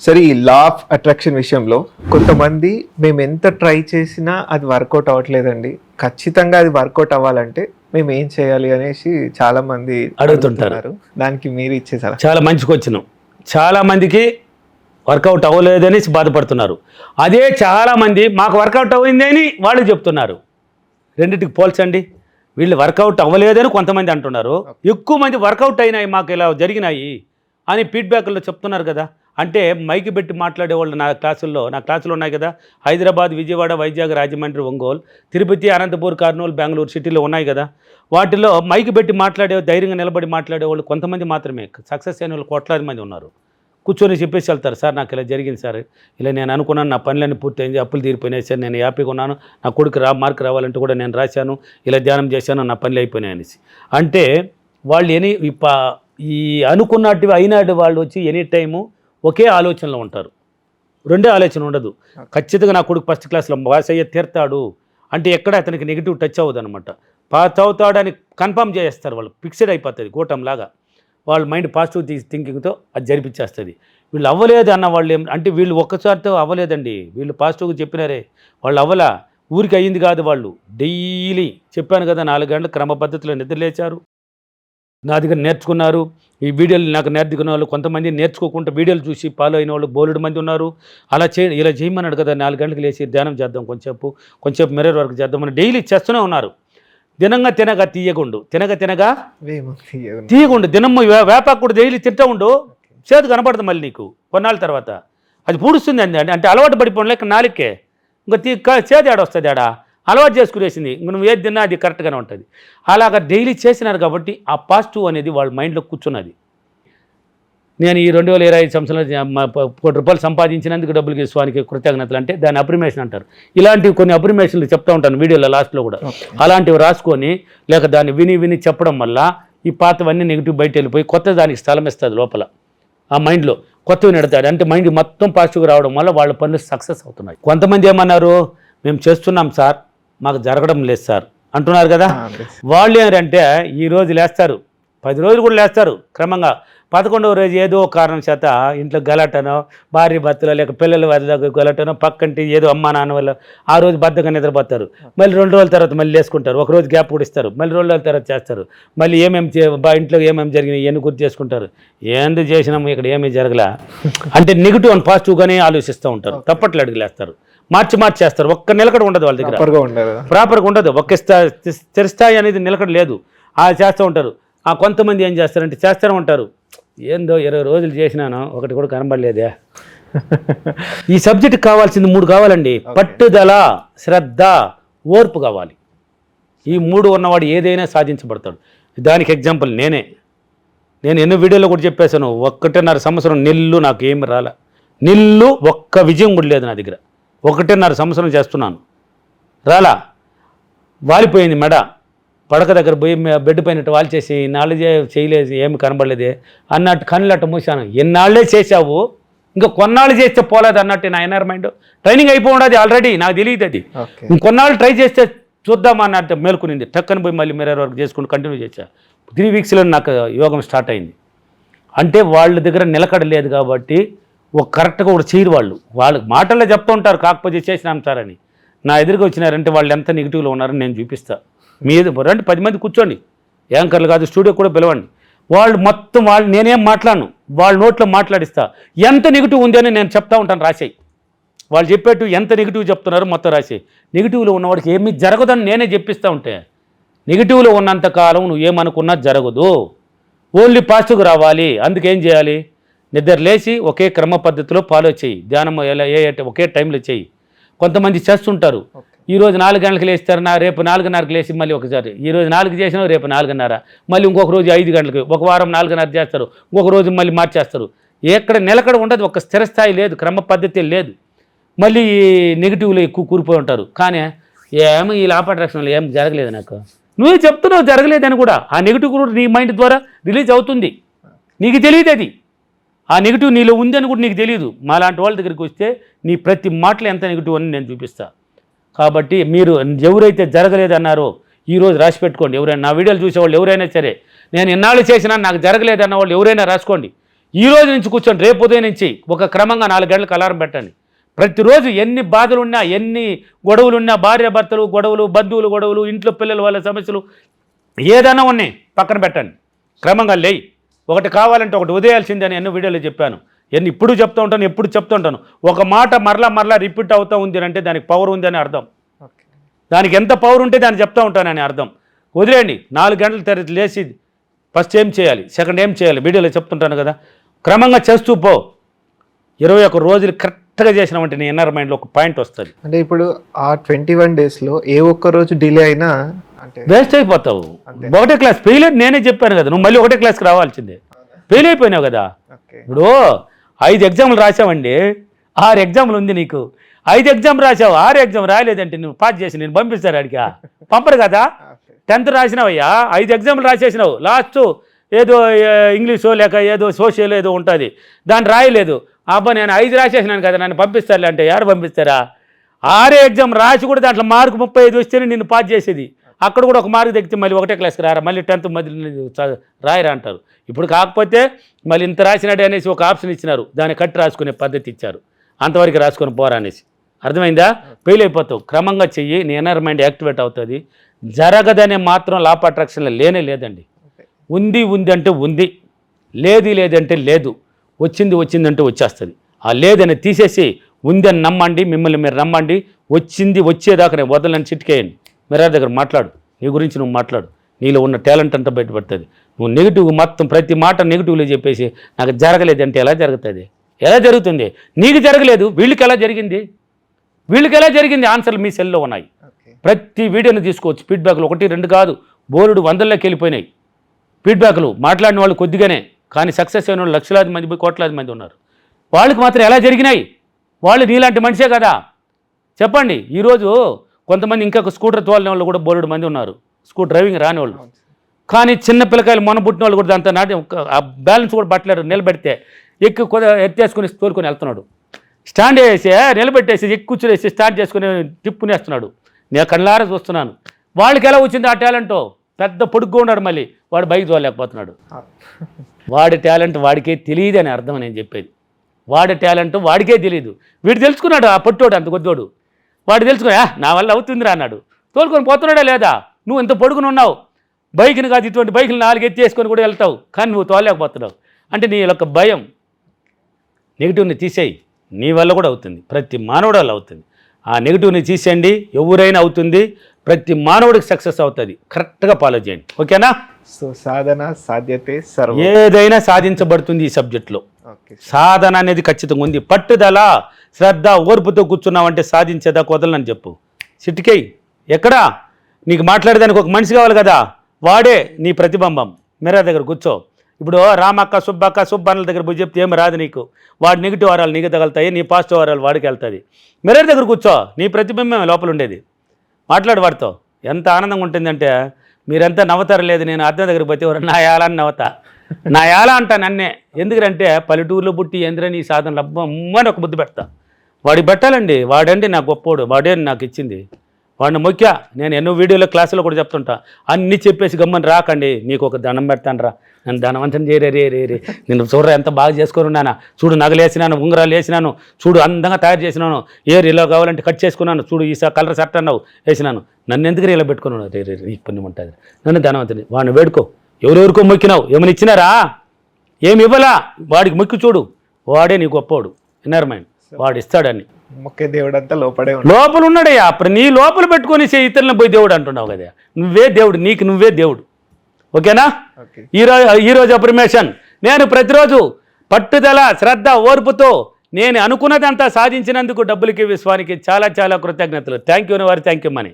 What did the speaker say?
సరే ఈ law of attraction విషయంలో కొంతమంది మేము ఎంత ట్రై చేసినా అది వర్కౌట్ అవ్వట్లేదండి. ఖచ్చితంగా అది వర్కౌట్ అవ్వాలంటే మేము ఏం చేయాలి అనేసి చాలా మంది అడుగుతుంటారు. దానికి మీరు ఇచ్చే సలహా. చాలా మంచి క్వశ్చన్ చాలా మందికి వర్కౌట్ అవ్వలేదని బాధపడుతున్నారు. అదే చాలా మంది మాకు వర్కౌట్ అయింది అని వాళ్ళు చెప్తున్నారు. రెండింటికి పోల్చండి. వీళ్ళు వర్కౌట్ అవ్వలేదని కొంతమంది అంటున్నారు. ఎక్కువ మంది వర్కౌట్ అయినాయి మాకు ఇలా జరిగినాయి అని ఫీడ్బ్యాక్లో చెప్తున్నారు కదా. అంటే మైకి పెట్టి మాట్లాడేవాళ్ళు నా క్లాసుల్లో నా క్లాసులు ఉన్నాయి కదా? హైదరాబాద్ విజయవాడ వైజాగ్ రాజమండ్రి ఒంగోలు తిరుపతి అనంతపూర్ కర్నూలు బెంగళూరు సిటీలో ఉన్నాయి కదా? వాటిలో మైకి పెట్టి మాట్లాడే ధైర్యంగా నిలబడి మాట్లాడేవాళ్ళు కొంతమంది మాత్రమే. సక్సెస్ అయిన వాళ్ళు కోట్లాది మంది ఉన్నారు. కూర్చొని చెప్పేసి వెళ్తారు. సార్ నాకు ఇలా జరిగింది సార్. ఇలా నేను అనుకున్నాను. నా పనులన్నీ పూర్తయింది. అప్పులు తీరిపోయినాయి సార్. నేను హ్యాపీగా ఉన్నాను. నా కొడుకు రా మార్క్ రావాలంటే కూడా నేను రాశాను. ఇలా ధ్యానం చేశాను. నా పనులు అయిపోయినాయి అనేసి. అంటే వాళ్ళు ఎనీ ఈ ఈ అనుకున్నట్టు అయినాటి వాళ్ళు వచ్చి ఎనీ టైము ఒకే ఆలోచనలో ఉంటారు. రెండే ఆలోచన ఉండదు. ఖచ్చితంగా నా కొడుకు ఫస్ట్ క్లాస్లో పాస్ అయ్యే తీరుతాడు. అంటే ఎక్కడ అతనికి నెగిటివ్ టచ్ అవ్వదు అనమాట పాస్ అవుతాడని కన్ఫర్మ్ చేస్తారు వాళ్ళు. ఫిక్స్డ్ అయిపోతుంది కూటంలాగా. వాళ్ళ మైండ్ పాజిటివ్ థింకింగ్తో అది జరిపించేస్తుంది వీళ్ళు అవ్వలేదు అన్న వాళ్ళు ఏం అంటే వీళ్ళు ఒక్కసారితో అవ్వలేదండి. వీళ్ళు పాజిటివ్గా చెప్పినారే. వాళ్ళు అవ్వలా. ఊరికి అయ్యింది కాదు వాళ్ళు. డైలీ చెప్పాను కదా నాలుగు గంటల క్రమ పద్ధతిలో నిద్రలేచారు. నా దగ్గర నేర్చుకున్నారు. ఈ వీడియోలు నాకు నేర్చుకున్న వాళ్ళు కొంతమంది నేర్చుకోకుండా వీడియోలు చూసి ఫాలో అయిన వాళ్ళు బోలెడు మంది ఉన్నారు. అలా చే ఇలా చేయమన్నాడు కదా నాలుగు గంటలకు లేచి ధ్యానం చేద్దాం కొంచెంసేపు కొంచెంసేపు మిర్రర్ వర్క్ చేద్దామని డైలీ చేస్తూనే ఉన్నారు. దినంగా తినగా తీయగుండు. తినగా తినగా. తీయగుండు. దినమ్మ వే- వేపాకు కూడా డైలీ తింటూ ఉండు. చేదు కనపడదు మళ్ళీ నీకు కొన్నాళ్ళ తర్వాత. అది పూడుస్తుంది అండి. అంటే అలవాటు పడిపోవడం లేక నాలుకే. ఇంకా తీ చేదు ఆడ వస్తుంది ఆడ అలవాటు చేసుకునేసింది. నువ్వు ఏది తిన్నా అది కరెక్ట్గానే ఉంటుంది. అలాగా డైలీ చేసినారు కాబట్టి ఆ పాజిటివ్ అనేది వాళ్ళ మైండ్లో కూర్చున్నది. నేను ఈ రెండు వేల ఇరవై ఐదు సంవత్సరాలు కోటి రూపాయలు సంపాదించినందుకు డబ్బులు స్వానికి కృతజ్ఞతలు అంటే దాన్ని అప్రిమేషన్ అంటారు. ఇలాంటివి కొన్ని అప్రిమేషన్లు చెప్తా ఉంటాను వీడియోలో లాస్ట్లో కూడా. అలాంటివి రాసుకొని లేక దాన్ని విని విని చెప్పడం వల్ల ఈ పాతవన్నీ నెగిటివ్ బయట వెళ్ళిపోయి కొత్త దానికి స్థలం ఇస్తుంది లోపల. ఆ మైండ్లో కొత్తవి నెడతాడు అంటే మైండ్ మొత్తం పాజిటివ్గా రావడం వల్ల వాళ్ళ పనులు సక్సెస్ అవుతున్నాయి. కొంతమంది ఏమన్నారు? మేము చేస్తున్నాం సార్. మాకు జరగడం లేదు సార్. అంటున్నారు కదా. వాళ్ళు ఏంటంటే ఈ రోజు లేస్తారు. పది రోజులు కూడా లేస్తారు క్రమంగా. పదకొండవ రోజు ఏదో కారణం చేత ఇంట్లో గలటనో భార్య భర్తలో లేక పిల్లల వల్ల గలటనో పక్కంటి ఏదో అమ్మా నాన్న వల్ల ఆ రోజు బద్దగా నిద్రపోతారు. మళ్ళీ రెండు రోజుల తర్వాత మళ్ళీ వేసుకుంటారు ఒక రోజు గ్యాప్ కూడా ఇస్తారు. మళ్ళీ రెండు రోజుల తర్వాత చేస్తారు. మళ్ళీ ఏమేమి ఇంట్లో ఏమేమి జరిగినాయి ఇవన్నీ గుర్తు చేసుకుంటారు? ఏంది చేసినాము ఇక్కడ ఏమీ జరగలే. అంటే నెగిటివ్ అండ్ పాజిటివ్గానే ఆలోచిస్తూ ఉంటారు. తప్పట్లు అడుగులేస్తారు. మార్చి మార్చి చేస్తారు. ఒక్క నిలకడ ఉండదు వాళ్ళ దగ్గర. ప్రాపర్గా ఉండదు. ఒక్క స్థాయి స్థిర స్థాయి అనేది నిలకడ లేదు. ఆ చేస్తూ ఉంటారు. ఆ కొంతమంది ఏం చేస్తారంటే చేస్తూనే ఉంటారు. ఏందో ఇరవై రోజులు చేసినాను ఒకటి కూడా కనబడలేదే. ఈ సబ్జెక్ట్ కావాల్సింది మూడు కావాలండి. పట్టుదల శ్రద్ధ ఓర్పు కావాలి. ఈ మూడు ఉన్నవాడు ఏదైనా సాధించబడతాడు. దానికి ఎగ్జాంపుల్ నేనే. నేను ఎన్నో వీడియోలో కూడా చెప్పేశాను. ఒక్కటిన్నర సంవత్సరం నిల్లు నాకు ఏమి రాలే. నిల్లు ఒక్క విజయం కూడా లేదు నా దగ్గర. ఒకటిన్నర సంవత్సరం చేస్తున్నాను. రాలా వాలిపోయింది మెడ. పడక దగ్గర పోయి బెడ్ పైన ఇట్ట వాల్చేసి ఇన్నాళ్ళు చే- చేయలేదు ఏమి కనబడలేదే అన్నట్టు కళ్ళు అట్ట మూసాను ఎన్నాళ్ళే చేశావు? ఇంకా కొన్నాళ్ళు చేస్తే పోలేదు అన్నట్టు నా ఎన్ఆర్ మైండ్ ట్రైనింగ్ అయిపోయి ఆల్రెడీ నాకు తెలియదు అది. ఇంకొన్నాళ్ళు ట్రై చేస్తే చూద్దామా అన్నట్టు మేల్కొనింది. టక్కని పోయి మళ్ళీ మిర్రర్ వర్క్ చేసుకుని కంటిన్యూ చేశా. త్రీ వీక్స్లో నాకు యోగం స్టార్ట్ అయింది. అంటే వాళ్ళ దగ్గర నిలకడ లేదు కాబట్టి ఒక కరెక్ట్గా ఒకటి చేయరు వాళ్ళు. వాళ్ళు మాటల్లో చెప్తూ ఉంటారు కాకపోతే చేసినాం సార్ అని. నా ఎదురుగా వచ్చినారంటే వాళ్ళు ఎంత నెగిటివ్లో ఉన్నారని నేను చూపిస్తా. మీద రండి పది మంది కూర్చోండి. యాంకర్లు కాదు స్టూడియో కూడా పిలవండి. వాళ్ళు మొత్తం వాళ్ళు నేనేం మాట్లాడను. వాళ్ళ నోట్లో మాట్లాడిస్తా. ఎంత నెగిటివ్ ఉంది అని నేను చెప్తా ఉంటాను రాసేయి. వాళ్ళు చెప్పేట్టు ఎంత నెగిటివ్ చెప్తున్నారో మొత్తం రాసేయి. నెగిటివ్లో ఉన్నవాడికి ఏమీ జరగదని నేనే చెప్పిస్తూ ఉంటే నెగిటివ్లో ఉన్నంత కాలం నువ్వు ఏమనుకున్నా జరగదు. ఓన్లీ పాజిటివ్గా రావాలి. అందుకేం చేయాలి? నిద్ర లేచి ఒకే క్రమ పద్ధతిలో ఫాలో చేయి. ధ్యానం ఎలా ఏ ఒకే టైంలో చేయి. కొంతమంది చేస్తుంటారు. ఓకే. ఈ రోజు నాలుగు గంటలకు లేస్తారు నా రేపు నాలుగున్నరకు లేచి మళ్ళీ ఒకసారి ఈ రోజు నాలుగు చేసినా రేపు నాలుగున్నర. మళ్ళీ ఇంకొక రోజు ఐదు గంటలకు ఒక వారం నాలుగున్నర చేస్తారు. ఇంకొక రోజు మళ్ళీ మార్చేస్తారు. ఎక్కడ నిలకడ ఉండదు ఒక స్థిర స్థాయి లేదు క్రమ పద్ధతి లేదు. మళ్ళీ నెగిటివ్లో ఎక్కువ కూరిపోయి ఉంటారు. కానీ ఏమో ఈ లాప్ అట్రాక్షన్లో ఏం జరగలేదు నాకు. నువ్వే చెప్తున్నావు జరగలేదని కూడా. ఆ నెగిటివ్ కూడా నీ మైండ్ ద్వారా రిలీజ్ అవుతుంది. నీకు తెలియదు అది. ఆ నెగిటివ్ నీలో ఉందని కూడా నీకు తెలియదు మాలాంటి వాళ్ళ దగ్గరికి వస్తే నీ ప్రతి మాటలు ఎంత నెగిటివ్ అని నేను చూపిస్తాను కాబట్టి మీరు ఎవరైతే జరగలేదన్నారో ఈరోజు రాసి పెట్టుకోండి. ఎవరైనా నా వీడియోలు చూసేవాళ్ళు ఎవరైనా సరే నేను ఇన్నాళ్ళు చేసినా నాకు జరగలేదన్న వాళ్ళు ఎవరైనా రాసుకోండి. ఈ రోజు నుంచి కూర్చొని రేపు ఉదయం నుంచి ఒక క్రమంగా నాలుగు గంటలకు అలారం పెట్టండి. ప్రతిరోజు ఎన్ని బాధలు ఉన్నా ఎన్ని గొడవలు ఉన్నా భార్య భర్తలు గొడవలు బంధువులు గొడవలు ఇంట్లో పిల్లల వాళ్ళ సమస్యలు ఏదైనా ఉన్నాయి పక్కన పెట్టండి. క్రమంగా లేయి. ఒకటి కావాలంటే ఒకటి ఉదయాల్సిందే అని ఎన్నో వీడియోలో చెప్పాను. ఎన్ని ఇప్పుడు చెప్తూ ఉంటాను ఎప్పుడు చెప్తూ ఉంటాను. ఒక మాట మరలా మరలా రిపీట్ అవుతూ ఉంది అంటే దానికి పవర్ ఉంది అని అర్థం. దానికి ఎంత పవర్ ఉంటే దాన్ని చెప్తా ఉంటానని అర్థం. వదిలేయండి. నాలుగు గంటల తర్వాత లేచి ఫస్ట్ ఏం చేయాలి? సెకండ్ ఏం చేయాలి? వీడియోలో చెప్తుంటాను కదా. క్రమంగా చేస్తూ పో. ఇరవై ఒక్క రోజులు కరెక్ట్గా చేసినామంటే నీ ఇన్నర్ మైండ్లో ఒక పాయింట్ వస్తుంది. అంటే ఇప్పుడు ఆ ట్వంటీ వన్ డేస్లో ఏ ఒక్క రోజు డిలే అయినా వేస్ట్ అయిపోతావు. ఒకటే క్లాస్ ఫెయిల్ నేనే చెప్పాను కదా నువ్వు మళ్ళీ ఒకటే క్లాస్కి రావాల్సిందే. ఫెయిల్ అయిపోయినావు కదా. ఇప్పుడు ఐదు ఎగ్జామ్లు రాసావండి ఆరు ఎగ్జామ్లు ఉంది నీకు. ఐదు ఎగ్జామ్ రాసావు ఆరు ఎగ్జామ్ రాయలేదంటే నువ్వు పాస్ చేసి నేను పంపిస్తాను అడిగా పంపరు కదా. టెన్త్ రాసినావయ్యా ఐదు ఎగ్జామ్లు రాసేసినావు. లాస్ట్ ఏదో ఇంగ్లీషో లేక ఏదో సోషల్ ఏదో ఉంటుంది. దాన్ని రాయలేదు. అబ్బా నేను ఐదు రాసేసినాను కదా నన్ను పంపిస్తారులే అంటే ఎవరు పంపిస్తారా? ఆరే ఎగ్జామ్ రాసి కూడా దాంట్లో మార్కు ముప్పై ఐదు వస్తేనే నిన్ను పాస్ చేసేది. అక్కడ కూడా ఒక మార్కు తగ్గితే మళ్ళీ ఒకటే క్లాస్కి రారా? మళ్ళీ టెన్త్ మధ్య రాయరా అంటారు. ఇప్పుడు కాకపోతే మళ్ళీ ఇంత రాసినాడే అనేసి ఒక ఆప్షన్ ఇచ్చినారు. దాన్ని కట్టి రాసుకునే పద్ధతి ఇచ్చారు. అంతవరకు రాసుకొని పోరా అనేసి. అర్థమైందా? ఫెయిల్ అయిపోతావు క్రమంగా చెయ్యి. నీ ఎనర్ మైండ్ యాక్టివేట్ అవుతుంది. జరగదనే మాత్రం లాప్ అట్రాక్షన్లో లేనే లేదండి. ఉంది ఉంది అంటే ఉంది. లేదు లేదంటే లేదు. వచ్చింది వచ్చిందంటే వచ్చేస్తుంది. ఆ లేదని తీసేసి ఉందని నమ్మండి మిమ్మల్ని మీరు నమ్మండి వచ్చింది వచ్చేదాకా నేను వదలని చిట్కేయండి. మీరా దగ్గర మాట్లాడు. నీ గురించి నువ్వు మాట్లాడు. నీలో ఉన్న టాలెంట్ అంతా బయటపడుతుంది. నువ్వు నెగిటివ్ మొత్తం ప్రతి మాట నెగిటివ్లో చెప్పేసి నాకు జరగలేదంటే ఎలా జరుగుతుంది? ఎలా జరుగుతుంది? నీకు జరగలేదు వీళ్ళకి ఎలా జరిగింది? వీళ్ళకి ఎలా జరిగింది? ఆన్సర్లు మీ సెల్లో ఉన్నాయి. ప్రతి వీడియోని తీసుకోవచ్చు. ఫీడ్బ్యాక్లు ఒకటి రెండు కాదు. బోర్డు వందల్లోకి వెళ్ళిపోయినాయి. ఫీడ్బ్యాక్లు మాట్లాడిన వాళ్ళు కొద్దిగానే కానీ సక్సెస్ అయిన వాళ్ళు లక్షలాది మంది కోట్లాది మంది ఉన్నారు. వాళ్ళకి మాత్రం ఎలా జరిగినాయి? వాళ్ళు నీలాంటి మనిషే కదా. చెప్పండి. ఈరోజు కొంతమంది ఇంకా స్కూటర్ తోలిన వాళ్ళు కూడా బోర్డు మంది ఉన్నారు. స్కూటర్ డ్రైవింగ్ రాని వాళ్ళు. కానీ చిన్న పిల్లకాయలు మొన పుట్టిన వాళ్ళు కూడా దాంతో నాటి ఆ బ్యాలెన్స్ కూడా పట్టలేరు నిలబెడితే ఎక్కి కొద్దిగా ఎత్తేసుకుని తోలుకొని వెళ్తున్నాడు. స్టాండ్ వేసి నిలబెట్టేసి ఎక్కు కూర్చునేసి స్టార్ట్ చేసుకుని తిప్పునేస్తున్నాడు నేను కళ్ళారా చూస్తున్నాను. వాళ్ళకి ఎలా వచ్చింది ఆ టాలెంట్? పెద్ద పొడుగ్గా ఉన్నాడు మళ్ళీ. వాడు బైక్ చూడలేకపోతున్నాడు వాడి టాలెంట్ వాడికే తెలియదు అని అర్థం నేను చెప్పేది. వాడి టాలెంట్ వాడికే తెలియదు వీడు తెలుసుకున్నాడు ఆ పొట్టోడు అంత కొద్దోడు వాడు తెలుసుకుని నా వల్ల అవుతుందిరా అన్నాడు. తోలుకొని పోతున్నాడా లేదా? నువ్వు ఇంత పొడుగుని ఉన్నావు. బైక్ని కాదు ఇటువంటి బైకులు నాలుగు ఎత్తేసుకొని కూడా వెళ్తావు. కానీ నువ్వు తోలేకపోతున్నావు అంటే నీ యొక్క భయం నెగిటివ్ని తీసేయి. నీ వల్ల కూడా అవుతుంది. ప్రతి మానవుడు వల్ల అవుతుంది. ఆ నెగిటివ్ని తీసేయండి. ఎవరైనా అవుతుంది. ప్రతి మానవుడికి సక్సెస్ అవుతుంది. కరెక్ట్గా ఫాలో చేయండి. ఓకేనా? సో సాధన సాధ్యతే సర్వ. ఏదైనా సాధించబడుతుంది ఈ సబ్జెక్ట్లో. సాధన అనేది ఖచ్చితంగా ఉంది. పట్టుదల శ్రద్ధ ఓర్పుతో కూర్చున్నావంటే సాధించేదా కుదరని చెప్పు. సిట్టికేయ్ ఎక్కడా? నీకు మాట్లాడేదానికి ఒక మనిషి కావాలి కదా. వాడే నీ ప్రతిబింబం. మీరా దగ్గర కూర్చో. ఇప్పుడు రామక్క సుబ్బక్క సుబ్బన్నల దగ్గర పోయి చెప్తే ఏమి రాదు నీకు. వాడి నెగిటివ్ వారాలు నీకు తగులుతాయి నీ పాజిటివ్ వారాలు వాడికి వెళ్తుంది మిర్రర్ దగ్గర కూర్చో. నీ ప్రతిబింబం లోపల ఉండేది. మాట్లాడు వాడితో. ఎంత ఆనందంగా ఉంటుందంటే మీరంతా నవ్వుతారు లేదు నేను అద్దం దగ్గరికి పోతే ఎవరు నా యాలని నవ్వుతా. నా యాల అంటా నన్నే. ఎందుకంటే పల్లెటూరులో పుట్టి ఎందుకని ఈ సాధన అని ఒక బుద్ధి పెడతా. వాడికి పెట్టాలండి వాడండి నా గొప్పోడు వాడే నాకు ఇచ్చింది. వాడిని మొక్కా. నేను ఎన్నో వీడియోలో క్లాసులో కూడా చెప్తుంటా. అన్నీ చెప్పేసి గమ్మని రాకండి. నీకు ఒక దండం పెడతాను రా. నన్ను ధనవంతం చేయరే రే రే రే. నేను చూడరా ఎంత బాగా చేసుకొని ఉన్నానా. చూడు నగలు వేసినాను ఉంగరాలు వేసినాను. చూడు అందంగా తయారు చేసినాను. ఏర్ ఇలా కావాలంటే కట్ చేసుకున్నాను. చూడు ఈ కలర్ షర్ట్ అన్నావు వేసినాను. నన్ను ఎందుకు ఇలా పెట్టుకున్నాను రే రే నీ ఈ పుణ్యం ఉంటుంది నన్ను ధనవంతుని. వాడిని వేడుకో. ఎవరెవరికో మొక్కినావు? ఏమైనా ఇచ్చినారా? ఏమి ఇవ్వలా? వాడికి మొక్కి చూడు. వాడే నీ గొప్పోడు. Inner mind. వాడు ఇస్తాడని. మొక్కే దేవుడు అంతా లోపడే లోపల ఉన్నాడయ్యా అప్పుడు నీ లోపల పెట్టుకొని ఇతరులను పోయి దేవుడు అంటున్నావు కదా నువ్వే దేవుడు నీకు నువ్వే దేవుడు. ఓకేనా? ఓకే. ఈరోజు ఈరోజు అప్రిమేషన్. నేను ప్రతిరోజు పట్టుదల శ్రద్ధ ఓర్పుతో నేను అనుకున్నదంతా సాధించినందుకు డబ్బులకి విశ్వానికి చాలా చాలా కృతజ్ఞతలు. థ్యాంక్ యూ వారి థ్యాంక్ యూ మనీ